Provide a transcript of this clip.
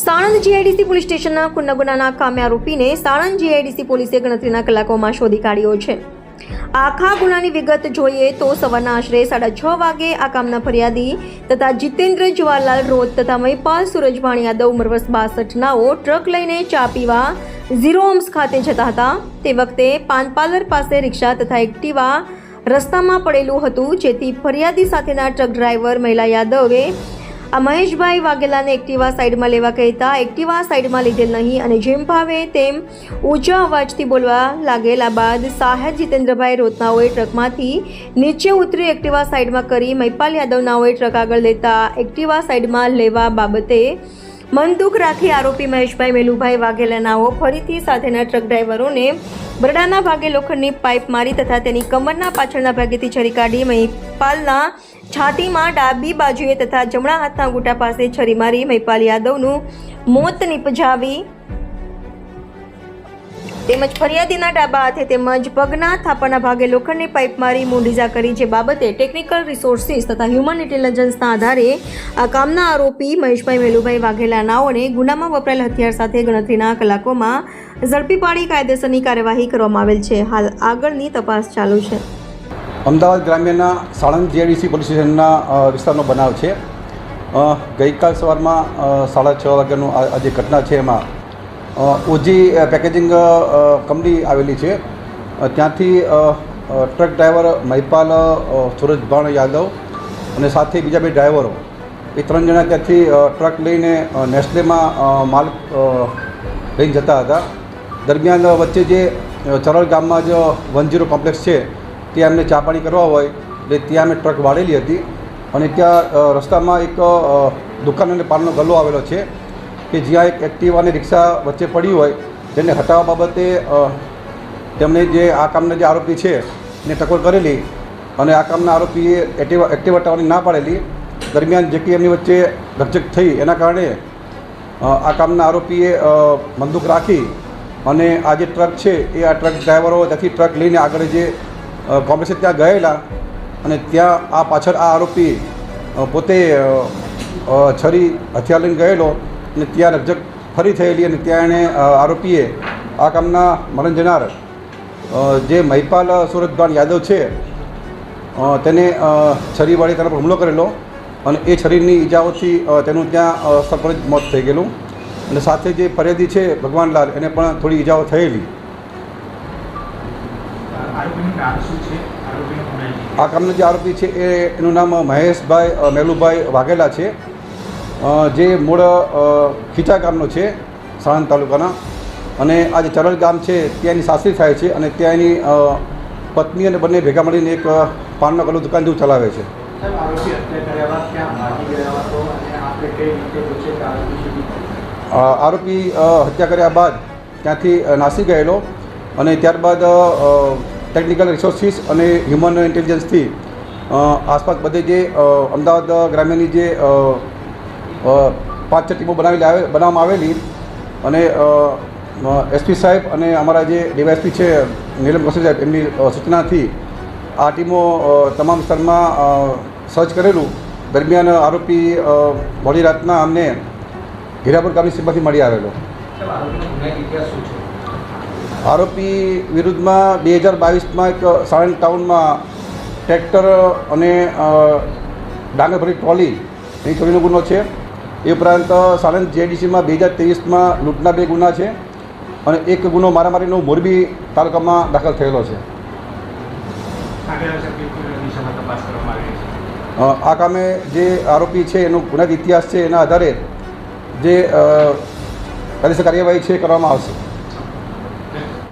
Sanand GIDC police સ્ટેશનના ખુન્ના ગુનાના કામે આરોપીને સાણંદ જીઆઈડીસી પોલીસે ગણતરીના કલાકોમાં શોધી કાઢ્યો છે. આખા ગુનાની વિગત જોઈએ તો સવારના આશરે સાડા છ વાગે આ કામના ફરિયાદી તથા જીતેન્દ્ર જવાહરલાલ રોત તથા મહિપાલ સુરજભાણ યાદવ ઉંમર વર્ષ બાસઠનાઓ ટ્રક લઈને ચા પીવા ઝીરો ઓમ્સ ખાતે જતા હતા. તે વખતે પાનપાલર પાસે રિક્ષા તથા એક્ટિવા રસ્તામાં પડેલું હતું. જેથી ફરિયાદી સાથેના ટ્રક ડ્રાઈવર મહિલા યાદવે આ મહેશભાઈ વાઘેલાને એક્ટિવા સાઈડમાં લેવા કહેતા એક્ટિવા સાઈડમાં લીધેલ નહીં અને જેમ ભાવે તેમ ઊંચા અવાજથી બોલવા લાગેલા બાદ સાહેબ જીતેન્દ્રભાઈ રોતનાઓએ ટ્રકમાંથી નીચે ઉતરી એક્ટિવા સાઈડમાં કરી મહિપાલ યાદવનાઓએ ટ્રક આગળ લેતા એક્ટિવા સાઈડમાં લેવા બાબતે મનદુખ રાખી આરોપી મહેશભાઈ મેલુભાઈ વાઘેલાનાઓ ફરીથી સાથેના ટ્રક ડ્રાઈવરોને બરડાના ભાગે લોખંડની પાઇપ મારી તથા તેની કમરના પાછળના ભાગેથી છરી કાઢી મહિપાલના છાતીમાં ડાબી બાજુએ તથા જમણા હાથના અંગૂઠા પાસે છરી મારી મહિપાલ યાદવનું મોત નિપજાવી તેમજ ફરિયાદીના ડાબા હાથે તેમજ પગના થાપાના ભાગે લોખંડની પાઇપ મારી મૂંઢીજા કરી જે બાબતે ટેકનિકલ રિસોર્સિસ તથા હ્યુમન ઇન્ટેલિજન્સના આધારે આ કામના આરોપી મહેશભાઈ મેલુભાઈ વાઘેલા નાઓને ગુનામાં વપરાયેલ હથિયાર સાથે ગણતરીના કલાકોમાં ઝડપી પાડી કાયદેસરની કાર્યવાહી કરવામાં આવેલ છે. હાલ આગળની તપાસ ચાલુ છે. અમદાવાદ ગ્રામ્યના સાણંદ જીઆઈડીસી પોલીસ સ્ટેશનના વિસ્તારનો બનાવ છે. ગઈકાલ સવારમાં સાડા છ વાગ્યાનું આ જે ઘટના છે એમાં ઓજી પેકેજિંગ કંપની આવેલી છે. ત્યાંથી ટ્રક ડ્રાઈવર મહિપાલ સુરજભાણ યાદવ અને સાથે બીજા બે ડ્રાઈવરો એ ત્રણ જણા ત્યાંથી ટ્રક લઈને નેસ્લેમાં માલ લઈને જતા હતા. દરમિયાન વચ્ચે જે ચરળ ગામમાં જ વન ઝીરો કોમ્પ્લેક્સ છે, ત્યાં એમને ચા પાણી કરવા હોય, એટલે ત્યાં અમે ટ્રક વાળેલી હતી. અને ત્યાં રસ્તામાં એક દુકાન અને પાનનો ગલ્લો આવેલો છે. કે જ્યાં એક એક્ટિવા અને રિક્ષા વચ્ચે પડી હોય તેને હટાવવા બાબતે તેમણે જે આ કામના જે આરોપી છે, એને ટકોર કરેલી અને આ કામના આરોપીએ એક્ટિવા એક્ટિવા હટાવવાની ના પાડેલી. દરમિયાન જે કે એમની વચ્ચે ધકઝક થઈ. એના કારણે આ કામના આરોપીએ બંદૂક રાખી અને આ જે ટ્રક છે, એ આ ટ્રક ડ્રાઈવરો ત્યાંથી ટ્રક લઈને આગળ જે કોંગ્રેસે ત્યાં ગયેલા અને ત્યાં આ પાછળ આ આરોપી પોતે છરી હથિયાર લઈને ગયેલો અને ત્યાં રકઝક ફરી થયેલી અને ત્યાં એણે આરોપીએ આ કામના મરણ જનાર જે મહિપાલ સુરતભાન યાદવ છે તેને છરી વાળી તેના પર હુમલો કરેલો અને એ શરીરની ઈજાઓથી તેનું ત્યાં સ્થળ પર જ મોત થઈ ગયેલું. અને સાથે જે ફરિયાદી છે ભગવાનલાલ એને પણ થોડી ઈજાઓ થયેલી. આ કામનો જે આરોપી છે એ એનું નામ મહેશભાઈ મેલુભાઈ વાઘેલા છે. જે મૂળ ખીચા ગામનો છે સાણંદ તાલુકાના. અને આ જે ચરલ ગામ છે ત્યાં એની સાસરી થાય છે અને ત્યાં એની પત્ની અને બંને ભેગા મળીને એક પાનનો ગલ્લો દુકાન જેવું ચલાવે છે. આરોપી હત્યા કર્યા બાદ ત્યાંથી નાસી ગયેલો અને ત્યારબાદ ટેકનિકલ રિસોર્સિસ અને હ્યુમન ઇન્ટેલિજન્સથી આસપાસ બધે જે અમદાવાદ ગ્રામ્યની જે પાંચ છ ટીમો બનાવેલી આવે બનાવવામાં આવેલી. અને એસપી સાહેબ અને અમારા જે ડીવાયએસપી છે નીલમ કૌશલ સાહેબ એમની સૂચનાથી આ ટીમો તમામ સ્તરમાં સર્ચ કરેલું. દરમિયાન આરોપી મોડી રાતના અમને હીરાપુર ગામની સીમાથી મળી આવેલો. આરોપી વિરુદ્ધમાં બે હજાર બાવીસમાં એક સાણંદ ટાઉનમાં ટ્રેક્ટર અને ડાંગરભરી ડાંગર ભરી ટ્રોલી એની ચોરીનો ગુનો છે. એ ઉપરાંત સાણંદ જેડીસીમાં બે હજાર ત્રેવીસમાં લૂંટના બે ગુના છે અને એક ગુનો મારામારીનો મોરબી તાલુકામાં દાખલ થયેલો છે. આ કામે જે આરોપી છે એનો ગુનાહિત ઇતિહાસ છે એના આધારે જે કાયદેસર કાર્યવાહી છે કરવામાં આવશે.